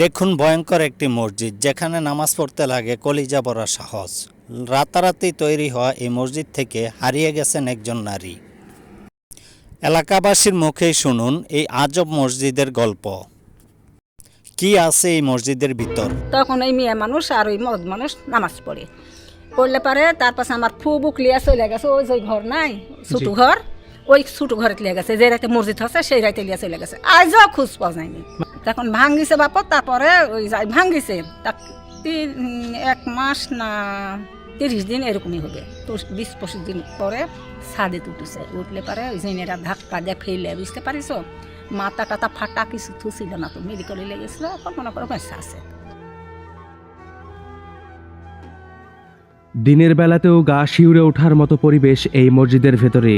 দেখুন ভয়ঙ্কর একটি মসজিদ যেখানে নামাজ পড়তে লাগে কলিজা বড়া সাহস রাতারাতি তৈরি হওয়া এই মসজিদ থেকে হারিয়ে গেছেন একজন নারী। এলাকাবাসীর মুখেই শুনুন এই আজব মসজিদের গল্প। কি আছে এই মসজিদের ভিতর? তখন ওই মেয়ে মানুষ আর ওই মদ মানুষ নামাজ পড়ে। পড়লে পারে তার পাশে আমার ফু বুক লিয়া চলে গেছে ওই যে ঘর নাই ছোটো ঘর ওই ছোটো ঘরে লিয়ে গেছে যে রাতে মসজিদ আছে সেই রাতে লিয়া চলে গেছে। আজও খোঁজ পাওয়া যায়নি। তখন ভাঙ্গিছে বাপর, তারপরে ওই ভাঙ্গিছে। তা এক মাস না তিরিশ দিন এরকমই হবে। তো বিশ পঁচিশ দিন পরে ছাদে উঠেছে। উঠলে পারে ওই জেনেরা ধাক্কা দিয়ে ফেলে, বুঝতে পারিস? মাথা টাতা ফাটা কিছু থুছিল না তো, মেডিকেলে লেগেছিল এখন মনে করো বেঁচে আছে। দিনের বেলাতেও গা শিউরে ওঠার মতো পরিবেশ এই মসজিদের ভেতরে।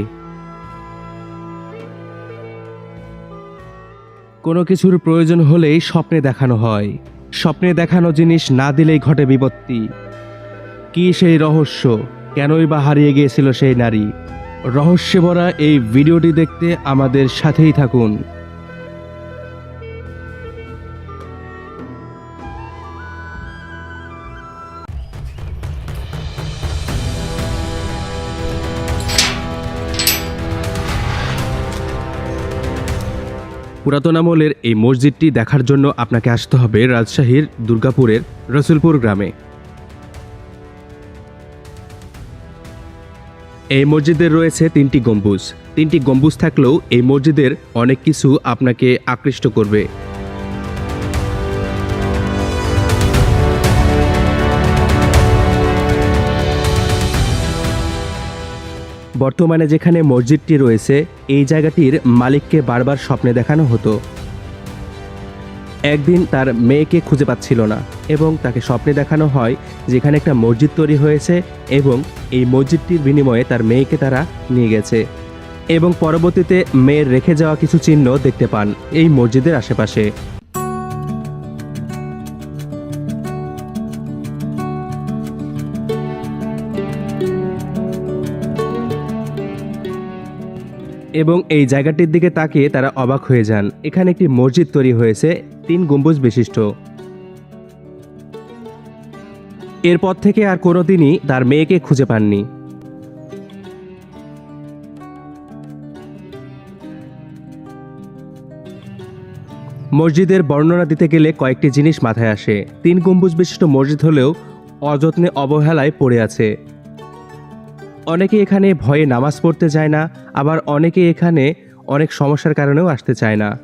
কোনো কিছুর প্রয়োজন হলেই স্বপ্নে দেখানো হয়। স্বপ্নে দেখানো জিনিস না দিলেই ঘটে বিপত্তি। কি সেই রহস্য? কেনই বা হারিয়ে গিয়েছিল সেই নারী? রহস্যে ভরা এই ভিডিওটি দেখতে আমাদের সাথেই থাকুন। পুরাতন আমলের এই মসজিদটি দেখার জন্য আপনাকে আসতে হবে রাজশাহীর দুর্গাপুরের রসুলপুর গ্রামে। এই মসজিদের রয়েছে তিনটি গম্বুজ। তিনটি গম্বুজ থাকলেও এই মসজিদের অনেক কিছু আপনাকে আকৃষ্ট করবে। বর্তমানে যেখানে মসজিদটি রয়েছে, এই জায়গাটির মালিককে বারবার স্বপ্নে দেখানো হতো। একদিন তার মেয়েকে খুঁজে পাচ্ছিল না এবং তাকে স্বপ্নে দেখানো হয় যেখানে একটা মসজিদ তৈরি হয়েছে এবং এই মসজিদটির বিনিময়ে তার মেয়েকে তারা নিয়ে গেছে এবং পরবর্তীতে মেয়ের রেখে যাওয়া কিছু চিহ্ন দেখতে পান এই মসজিদের আশেপাশে। এবং এই জায়গাটির দিকে তাকিয়ে তারা অবাক হয়ে যান। এখানে একটি মসজিদ তৈরি হয়েছে, তিন গম্বুজ বিশিষ্ট। এরপর থেকে আর কোনোদিনই তার মেয়েকে খুঁজে পাননি। মসজিদের বর্ণনা দিতে গেলে কয়েকটি জিনিস মাথায় আসে। তিন গম্বুজ বিশিষ্ট মসজিদ হলেও অযত্নে অবহেলায় পড়ে আছে। অনেকে এখানে ভয়ে নামাজ পড়তে যায় না, আবার অনেকে এখানে অনেক সমস্যার কারণেও আসতে চায় না।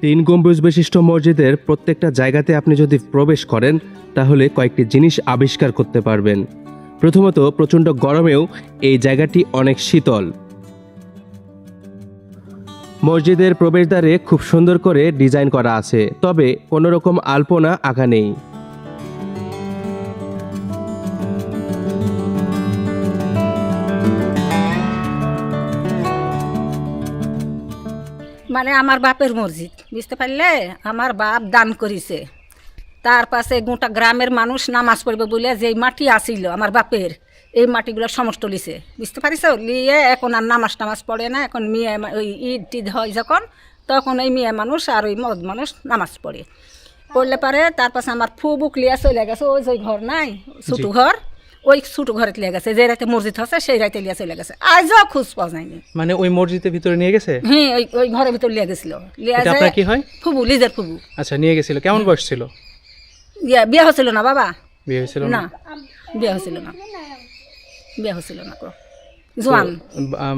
তিন গম্বুজ বিশিষ্ট মসজিদের প্রত্যেকটা জায়গাতে আপনি যদি প্রবেশ করেন, তাহলে কয়েকটি জিনিস আবিষ্কার করতে পারবেন। প্রথমত, প্রচণ্ড গরমেও এই জায়গাটি অনেক শীতল। মসজিদের প্রবেশদ্বারে খুব সুন্দর করে ডিজাইন করা আছে, তবে কোনো রকম আলপনা আঁকা নেই। মানে আমার বাপের মসজিদ, বুঝতে পারলে? আমার বাপ দান করিছে। তার পাশে গোটা গ্রামের মানুষ নামাজ পড়বে বলে যেই মাটি আসিল আমার বাপের এই মাটিগুলো সমস্ত লিছে। বুঝতে পারিস লিয়ে এখন আর নামাজ টামাজ পড়ে না। এখন মেয়ে ওই ঈদ টিদ হয় যখন তখন ওই মেয়ে মানুষ আর ওই মদ মানুষ নামাজ পড়ে। পড়লে পারে তার পাশে আমার ফু বুক লিয়া চলে গেছে। ওই যে ঘর নাই ছোটো ঘর ওই ছোটো ঘরে লিয়ে গেছে। যে রাতে মসজিদ আছে সেই রাতে লিয়া চলে গেছে। আজও খোঁজ পাওয়া যায়নি। মানে ওই মসজিদের ভিতরে নিয়ে গেছে? হ্যাঁ ওই ওই ঘরের ভিতরে লিয়ে গেছিল। লিয়া যায় কি হয়? ফুবু লিজের ফুবু। আচ্ছা নিয়ে গেছিল। কেমন বয়স ছিল? ইয়া বিয়ে হচ্ছিল না বাবা? বিয়ে হয়েছিল না বিয়ে হচ্ছিল না। বিয়ে না জোয়ান।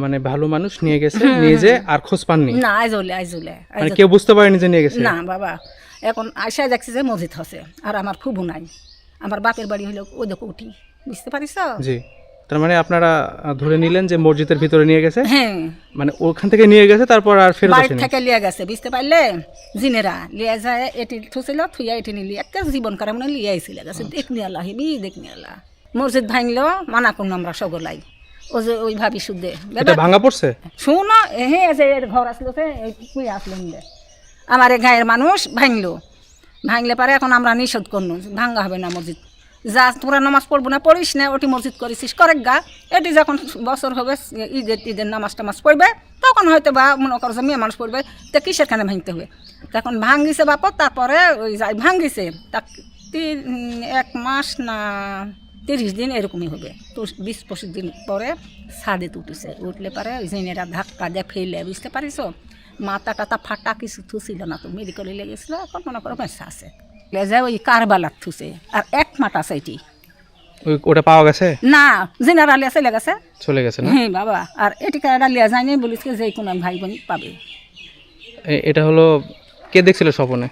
মানে ভালো মানুষ নিয়ে গেছে নিয়ে যে আর খোঁজ পাননি। না আইজলে আইজলে মানে কেউ বুঝতে পারেনি যে নিয়ে গেছে। না বাবা। এখন দেখছি যে মসজিদ আর আমার নাই। আমার বাপের বাড়ি হইল ওই দেখো উঠি। বুঝতে পারিস জি। তার মানে আপনারা ধরে নিলেন যে মসজিদের ভিতরে নিয়ে গেছে? হ্যাঁ। মানে ওখান থেকে নিয়ে গেছে তারপর আর ফেরত আসেনি? থেকে লিয়ে গেছে বুঝতে পারলে? জিনেরা লিয়ে যায় এটি থুছিল থুইয়া এটি নিলি একটা জীবন করে মনে লিয়ে আইছিল গেছে দেখনি আল্লাহ হিবি দেখনি আল্লাহ। মসজিদ ভাঙলো মানা করুন আমরা সগলাই ও যে ওই ভাবি শুদ্ধে। এটা ভাঙা পড়ছে? শুন হে যে এর ঘর আসলো সে কুই আসলো আমার এই গায়ের মানুষ ভাঙলো। ভাঙলে পারে এখন আমরা নিষেধ করনু ভাঙ্গা হবে না মসজিদ। যা তোরা নামাজ পড়ব না পড়িস না ওটি মসজিদ করেছিস করে গা। এটি যখন বছর হবে ঈদের ঈদের নামাজ টামাজ পড়বে তখন হয়তো বা মনে করো যে মেয়ে মানুষ পড়বে তো কিসের খানে ভাঙতে হবে? তখন ভাঙ্গিছে বাপ তারপরে ওই যাই ভাঙ্গিছে তা তিন এক মাস না তিরিশ দিন এরকমই হবে। তো বিশ পঁচিশ দিন পরে ছাদে উঠেছে উঠলে পরে জেনেরা ধাক্কা দিয়ে ফেলে বুঝতে পারিস? মাথা টাতা ফাটা কিছু থুছিল না তো মেডিকেলে লেগেছিল এখন মনে করো পয়সা আছে। লেজে ওই কারবালার থুছে আর এক মাঠ আছে এটি। ওটা পাওয়া গেছে? না জেনারালি আছে লেগেছে চলে গেছে না? হ্যাঁ বাবা আর এটি কারা লিয়া যায়নি বলিস যে কোনো ভাই বোন পাবে। এটা হলো কে দেখছিল স্বপনে?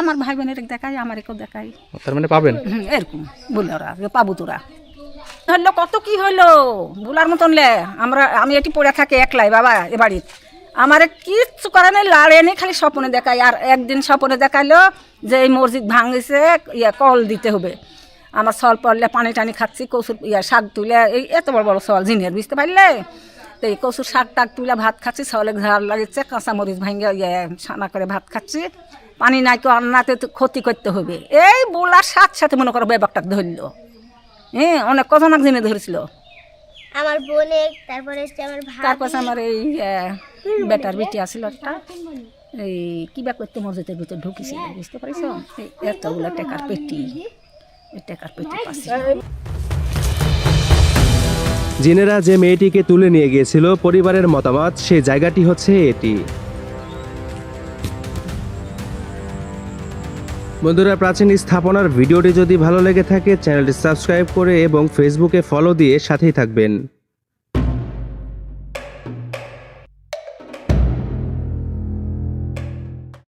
আমার ভাই বোনের দেখাই আমার কেউ দেখাই। তার মানে পাবেন? এরকম বলে ওরা পাবো তোরা। হলো কত কি হইল? বলার মতন লে আমরা আমি এটি পড়ে থাকি একলাই বাবা এ বাড়ির। আমার কিচ্ছু করে নাই লাড়ে নেই খালি স্বপ্নে দেখাই। আর একদিন স্বপ্নে দেখাইলো যে এই মসজিদ ভাঙিছে ইয়া কল দিতে হবে। আমার সল পড়লে পানি টানি খাচ্ছি কচুর ইয়া শাক তুলে এই এত বড় বড় সল জিনের বুঝতে পারলে? তো এই কচুর শাক টাক তুলে ভাত খাচ্ছি সলে ঝাল লাগিচ্ছে কাঁচা মরিচ ভাঙে ইয়ে ছানা করে ভাত খাচ্ছি। পানি নাই কেউ আন্নাতে তো ক্ষতি করতে হবে। এই বলার সাথে সাথে মনে করো ব্যাপারটা ধরলো। হ্যাঁ অনেক কজন জেনে ধরেছিল। আমার বোনের তারপরে আমার তারপর আমার এই বেটার বেটি আসছিল একটা। এই কিবা করতে মসজিদের ভিতরে ঢুকেছিল বুঝতে পারিস? এতগুলো টাকার পেটি টাকার পেটি পাশে। জিনেরা যে মেয়েটিকে তুলে নিয়ে গিয়েছিল পরিবারের মতামত সেই জায়গাটি হচ্ছে এটি। বন্ধুরা, প্রাচীন স্থাপনার ভিডিওটি যদি ভালো লেগে থাকে, চ্যানেলটি সাবস্ক্রাইব করে এবং ফেসবুকে ফলো দিয়ে সাথেই থাকবেন।